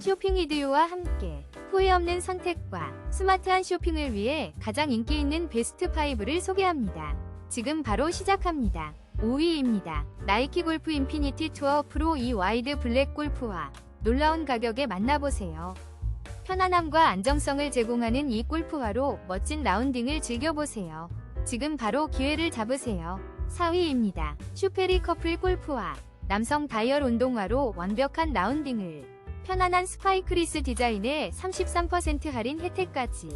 쇼핑 이디오와 함께 후회 없는 선택과 스마트한 쇼핑을 위해 가장 인기 있는 베스트 5를 소개합니다. 지금 바로 시작합니다. 5위입니다. 나이키 골프 인피니티 투어 프로 2 와이드 블랙 골프와 놀라운 가격에 만나보세요. 편안함과 안정성을 제공하는 이 골프화로 멋진 라운딩을 즐겨보세요. 지금 바로 기회를 잡으세요. 4위입니다. 슈페리 커플 골프화 남성 다이얼 운동화로 완벽한 라운딩을 편안한 스파이크리스 디자인에 33% 할인 혜택까지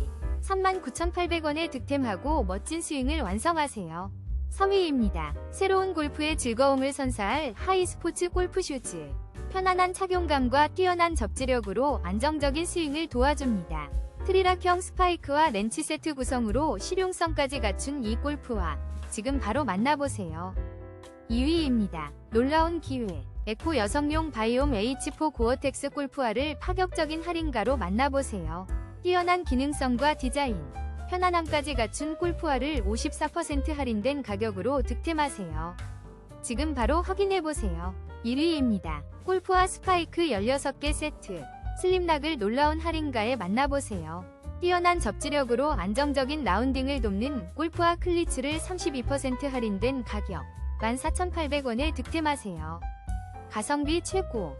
39,800원에 득템하고 멋진 스윙을 완성하세요. 3위입니다. 새로운 골프의 즐거움을 선사할 하이스포츠 골프 슈즈. 편안한 착용감과 뛰어난 접지력으로 안정적인 스윙을 도와줍니다. 트리락형 스파이크와 렌치 세트 구성으로 실용성까지 갖춘 이 골프화. 지금 바로 만나보세요. 2위입니다. 놀라운 기회. 에코 여성용 바이옴 H4 고어텍스 골프화를 파격적인 할인가로 만나보세요. 뛰어난 기능성과 디자인, 편안함까지 갖춘 골프화를 54% 할인된 가격으로 득템하세요. 지금 바로 확인해보세요. 1위입니다. 골프화 스파이크 16개 세트. 슬림락을 놀라운 할인가에 만나보세요. 뛰어난 접지력으로 안정적인 라운딩을 돕는 골프화 클리츠를 32% 할인된 가격 14,800원에 득템하세요. 가성비 최고